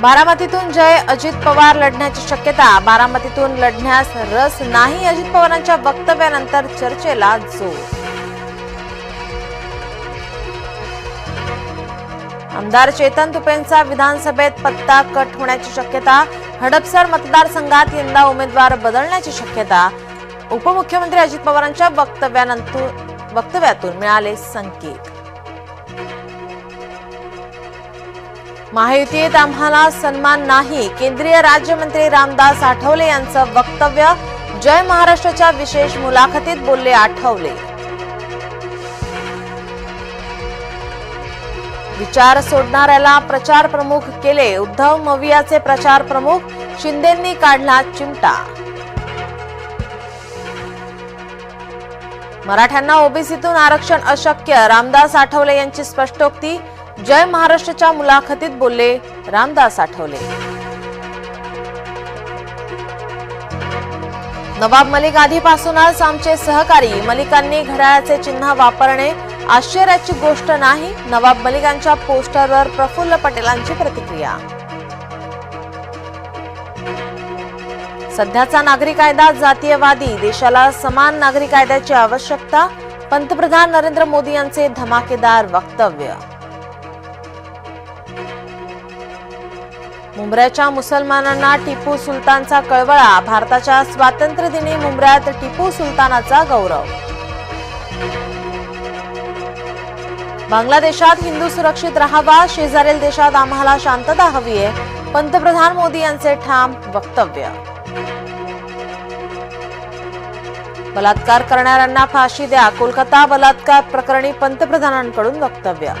बारामतीतून जय अजित पवार लढण्याची शक्यता. बारामतीतून लढण्यास रस नाही अजित पवारांच्या वक्तव्यानंतर चर्चेला जोर. आमदार चेतन तुपेंचा विधानसभेत पत्ता कट होण्याची शक्यता. हडपसर मतदारसंघात यंदा उमेदवार बदलण्याची शक्यता. उपमुख्यमंत्री अजित पवारांच्या वक्तव्यानंतर वक्तव्यातून मिळाले संकेत. महायुतीत आम्हाला सन्मान नाही. केंद्रीय राज्यमंत्री रामदास आठवले यांचं वक्तव्य जय महाराष्ट्राच्या विशेष मुलाखतीत बोलले आठवले. विचार सोडणाऱ्याला प्रचार प्रमुख केले उद्धव मवियाचे प्रचार प्रमुख शिंदेंनी काढला चिमटा. मराठ्यांना ओबीसीतून आरक्षण अशक्य रामदास आठवले यांची स्पष्टोक्ती जय महाराष्ट्राच्या मुलाखतीत बोलले रामदास आठवले. नवाब मलिक आधीपासूनच आमचे सहकारी मलिकांनी घड्याळाचे चिन्ह वापरणे आश्चर्याची गोष्ट नाही नवाब मलिकांच्या पोस्टरवर प्रफुल्ल पटेलांची प्रतिक्रिया. सध्याचा नागरी कायदा जातीयवादी देशाला समान नागरी कायद्याची आवश्यकता पंतप्रधान नरेंद्र मोदी यांचे धमाकेदार वक्तव्य. मुंबऱ्याच्या मुसलमानांना टिपू सुलतानचा कळवळा भारताच्या स्वातंत्र्य दिनी मुंबऱ्यात टिपू सुलतानाचा गौरव. बांगलादेशात हिंदू सुरक्षित राहावा शेजारील देशात आम्हाला शांतता हवी आहे पंतप्रधान मोदी यांचे ठाम वक्तव्य. बलात्कार करणाऱ्यांना फाशी द्या कोलकाता बलात्कार प्रकरणी पंतप्रधानांकडून वक्तव्य.